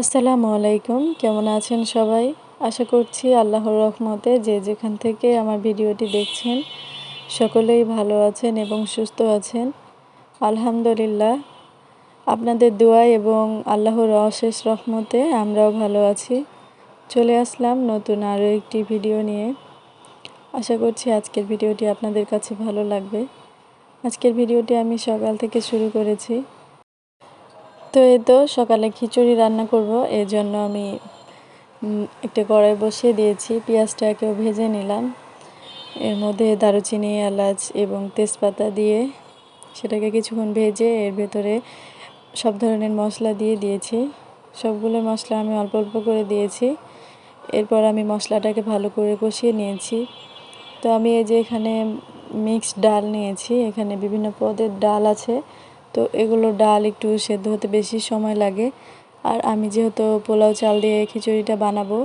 আসসালামু আলাইকুম, কেমন আছেন সবাই? আশা করছি আল্লাহর রহমতে যে যেখান থেকে আমার ভিডিওটি দেখছেন, সকলেই ভালো আছেন এবং সুস্থ আছেন। আলহামদুলিল্লাহ, আপনাদের দোয়া এবং আল্লাহর অশেষ রহমতে আমরাও ভালো আছি। চলে আসলাম নতুন আরও একটি ভিডিও নিয়ে। আশা করছি আজকের ভিডিওটি আপনাদের কাছে ভালো লাগবে। আজকের ভিডিওটি আমি সকাল থেকে শুরু করেছি। তো এই তো সকালে খিচুড়ি রান্না করব এর জন্য আমি একটা কড়াই বসিয়ে দিয়েছি, পেঁয়াজটাকেও ভেজে নিলাম। এর মধ্যে দারুচিনি, এলাচ এবং তেজপাতা দিয়ে সেটাকে কিছুক্ষণ ভেজে এর ভেতরে সব ধরনের মশলা দিয়ে দিয়েছি। সবগুলো মশলা আমি অল্প অল্প করে দিয়েছি। এরপর আমি মশলাটাকে ভালো করে কষিয়ে নিয়েছি। তো আমি এই যে এখানে মিক্সড ডাল নিয়েছি, এখানে বিভিন্ন পদের ডাল আছে। তো এগুলো ডাল একটু সেদ্ধ হতে বেশি সময় লাগে। আর আমি যেহেতু পোলাও চাল দিয়ে খিচুড়িটা বানাবো,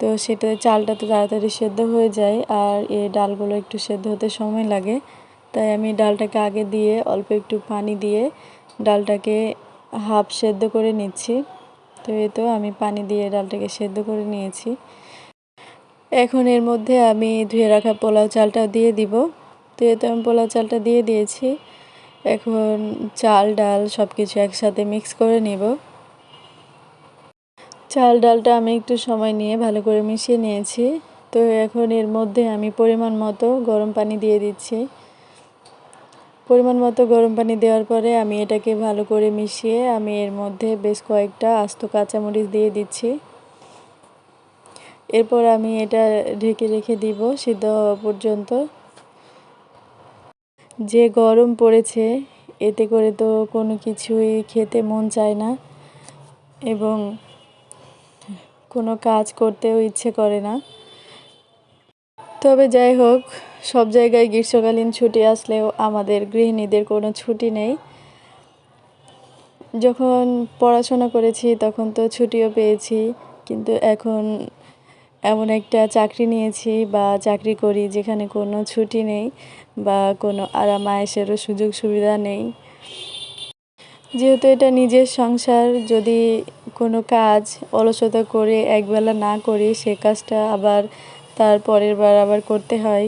তো সেটা চালটা তো তাড়াতাড়ি সেদ্ধ হয়ে যায় আর এ ডালগুলো একটু সেদ্ধ হতে সময় লাগে। তাই আমি ডালটাকে আগে দিয়ে অল্প একটু পানি দিয়ে ডালটাকে হাফ সেদ্ধ করে নিচ্ছি। তো এ তো আমি পানি দিয়ে ডালটাকে সেদ্ধ করে নিয়েছি। এখন এর মধ্যে আমি ধুয়ে রাখা পোলাও চালটা দিয়ে দিব। তো এতে আমি পোলাও চালটা দিয়ে দিয়েছি। এখন চাল, ডাল সব কিছু একসাথে মিক্স করে নেব। চাল, ডালটা আমি একটু সময় নিয়ে ভালো করে মিশিয়ে নিয়েছি। তো এখন এর মধ্যে আমি পরিমাণ মতো গরম পানি দিয়ে দিচ্ছি। পরিমাণ মতো গরম পানি দেওয়ার পরে আমি এটাকে ভালো করে মিশিয়ে আমি এর মধ্যে বেশ কয়েকটা আস্ত কাঁচামরিচ দিয়ে দিচ্ছি। এরপর আমি এটা ঢেকে রেখে দিব সিদ্ধ হওয়া পর্যন্ত। যে গরম পড়েছে, এতে করে তো কোনো কিছুই খেতে মন চায় না এবং কোনো কাজ করতেও ইচ্ছে করে না। তবে যাই হোক, সব জায়গায় গ্রীষ্মকালীন ছুটি আসলেও আমাদের গৃহিণীদের কোনো ছুটি নেই। যখন পড়াশোনা করেছি, তখন তো ছুটিও পেয়েছি, কিন্তু এখন এমন একটা চাকরি নিয়েছি বা চাকরি করি যেখানে কোনো ছুটি নেই বা কোনো আরাম আয়েসেরও সুযোগ সুবিধা নেই। যেহেতু এটা নিজের সংসার, যদি কোনো কাজ অলসতা করে একবেলা না করি, সে কাজটা আবার তার পরের বার আবার করতে হয়।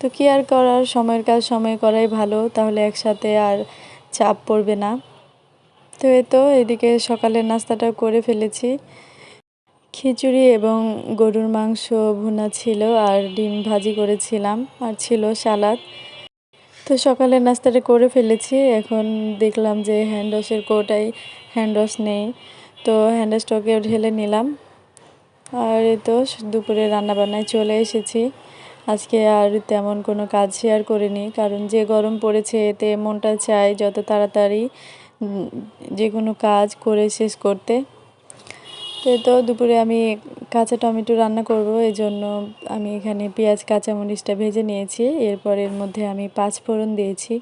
তো কি আর করার? সময়ের কাজ সময় করাই ভালো, তাহলে একসাথে আর চাপ পড়বে না। তো এ তো এদিকে সকালের নাস্তাটা করে ফেলেছি। খিচুড়ি এবং গরুর মাংস ভুনা ছিল আর ডিম ভাজি করেছিলাম আর ছিল সালাদ। তো সকালের নাস্তাটা করে ফেলেছি। এখন দেখলাম যে হ্যান্ড হ্যান্ডওয়াশের কোটাই হ্যান্ডওয়াশ নেই। তো হ্যান্ডওয়াশটাকেও ঢেলে নিলাম। আর এই তো দুপুরে রান্নাবান্নায় চলে এসেছি। আজকে আর তেমন কোনো কাজ শেয়ার করিনি। কারণ যে গরম পড়েছে, এতে মনটা চায় যত তাড়াতাড়ি যে কোনো কাজ করে শেষ করতে। তো তো দুপুরে আমি কাঁচা টমেটো রান্না করব, এই জন্য আমি এখানে পেঁয়াজ, কাঁচামরিচটা ভেজে নিয়েছি। এরপর এর মধ্যে আমি পাঁচ ফোড়ন দিয়েছি।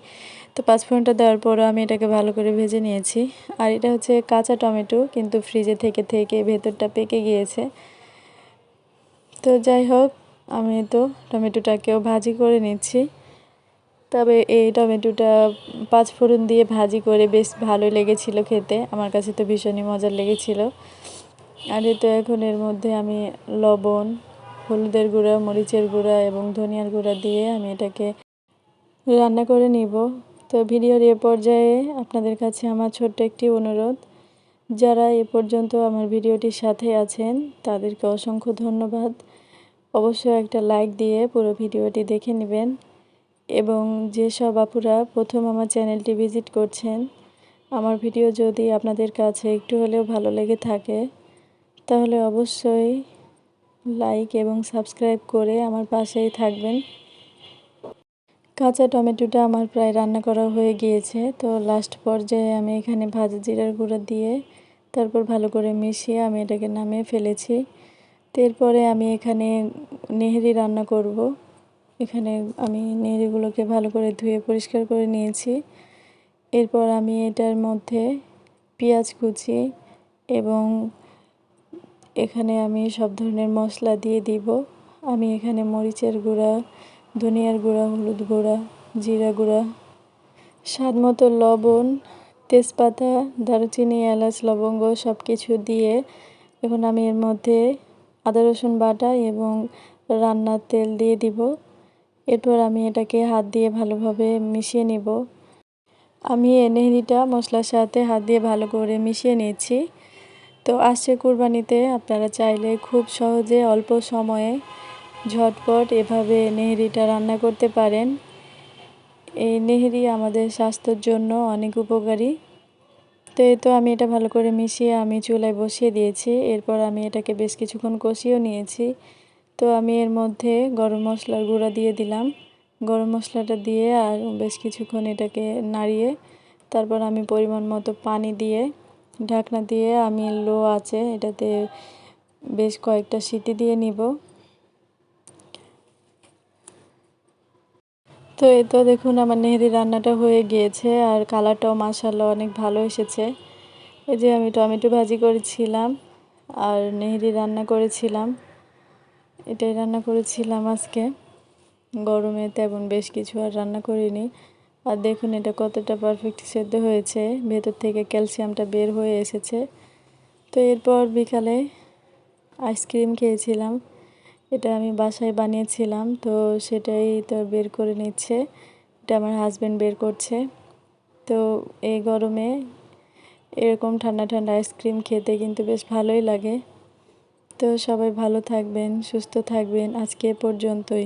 তো পাঁচ ফোড়নটা দেওয়ার পরও আমি এটাকে ভালো করে ভেজে নিয়েছি। আর এটা হচ্ছে কাঁচা টমেটো, কিন্তু ফ্রিজে থেকে থেকে ভেতরটা পেকে গিয়েছে। তো যাই হোক, আমি তো টমেটোটাকেও ভাজি করে নিচ্ছি। তবে এই টমেটোটা পাঁচ ফোড়ন দিয়ে ভাজি করে বেশ ভালো লেগেছিল খেতে। আমার কাছে তো ভীষণই মজার লেগেছিল। আর তো এখন এর মধ্যে আমি লবণ, হলুদের গুঁড়া, মরিচের গুঁড়া এবং ধনিয়ার গুঁড়া দিয়ে আমি এটাকে রান্না করে নিব। তো ভিডিওর এ পর্যায়ে আপনাদের কাছে আমার ছোট্ট একটি অনুরোধ। যারা এ পর্যন্ত আমার ভিডিওটির সাথে আছেন, তাদেরকে অসংখ্য ধন্যবাদ। অবশ্যই একটা লাইক দিয়ে পুরো ভিডিওটি দেখে নেবেন এবং যেসব আপুরা প্রথম আমার চ্যানেলটি ভিজিট করছেন, আমার ভিডিও যদি আপনাদের কাছে একটু হলেও ভালো লেগে থাকে তাহলে অবশ্যই লাইক এবং সাবস্ক্রাইব করে আমার পাশেই থাকবেন। কাঁচা টমেটোটা আমার প্রায় রান্না করা হয়ে গিয়েছে। তো লাস্ট পর্যায়ে আমি এখানে ভাজা জিরার গুঁড়ো দিয়ে তারপর ভালো করে মিশিয়ে আমি এটাকে নামিয়ে ফেলেছি। এরপরে আমি এখানে নেহেরি রান্না করব। এখানে আমি নেহেরিগুলোকে ভালো করে ধুয়ে পরিষ্কার করে নিয়েছি। এরপর আমি এটার মধ্যে পেঁয়াজ কুচি এবং এখানে আমি সব ধরনের মশলা দিয়ে দিব। আমি এখানে মরিচের গুঁড়া, ধনিয়ার গুঁড়া, হলুদ গুঁড়া, জিরা গুঁড়া, স্বাদ মতো লবণ, তেজপাতা, দারুচিনি, এলাচ, লবঙ্গ সব কিছু দিয়ে এখন আমি এর মধ্যে আদা, রসুন বাটা এবং রান্নার তেল দিয়ে দিব। এরপর আমি এটাকে হাত দিয়ে ভালোভাবে মিশিয়ে নিব। আমি এই নেহরিটা মশলার সাথে হাত দিয়ে ভালো করে মিশিয়ে নিয়েছি। তো আসছে কুরবানিতে, আপনারা চাইলে খুব সহজে অল্প সময়ে ঝটপট এভাবে নেহরিটা রান্না করতে পারেন। এই নেহরি আমাদের স্বাস্থ্যের জন্য অনেক উপকারী। তো এই তো আমি এটা ভালো করে মিশিয়ে আমি চুলায় বসিয়ে দিয়েছি, এরপর আমি এটাকে বেশ কিছুক্ষণ কষিয়েও নিয়েছি। তো আমি এর মধ্যে গরম মশলার গুঁড়া দিয়ে দিলাম। গরম মশলাটা দিয়ে আর বেশ কিছুক্ষণ এটাকে নাড়িয়ে, তারপর আমি পরিমাণ মতো পানি দিয়ে ঢাকনা দিয়ে আমি লো আছে, এটাতে বেশ কয়েকটা সিটি দিয়ে নিব। তো এই তো দেখুন আমার নেহেরি রান্নাটা হয়ে গিয়েছে, আর কালারটাও মাসাল্লাহ অনেক ভালো এসেছে। এই যে আমি টমেটো ভাজি করেছিলাম, আর নেহেরি রান্না করেছিলাম। এটাই রান্না করেছিলাম আজকে। গরমে তেমন বেশ কিছু আর রান্না করিনি। আর দেখুন এটা কতটা পারফেক্ট সেদ্ধ হয়েছে। ভেতর থেকে ক্যালসিয়ামটা বের হয়ে এসেছে। তো এরপর বিকালে আইসক্রিম খেয়েছিলাম। এটা আমি বাসায় বানিয়েছিলাম, তো সেটাই তো বের করে নিচ্ছে। এটা আমার হাজব্যান্ড বের করছে। তো এই গরমে এরকম ঠান্ডা ঠান্ডা আইসক্রিম খেতে কিন্তু বেশ ভালোই লাগে। তো সবাই ভালো থাকবেন, সুস্থ থাকবেন। আজকে পর্যন্তই।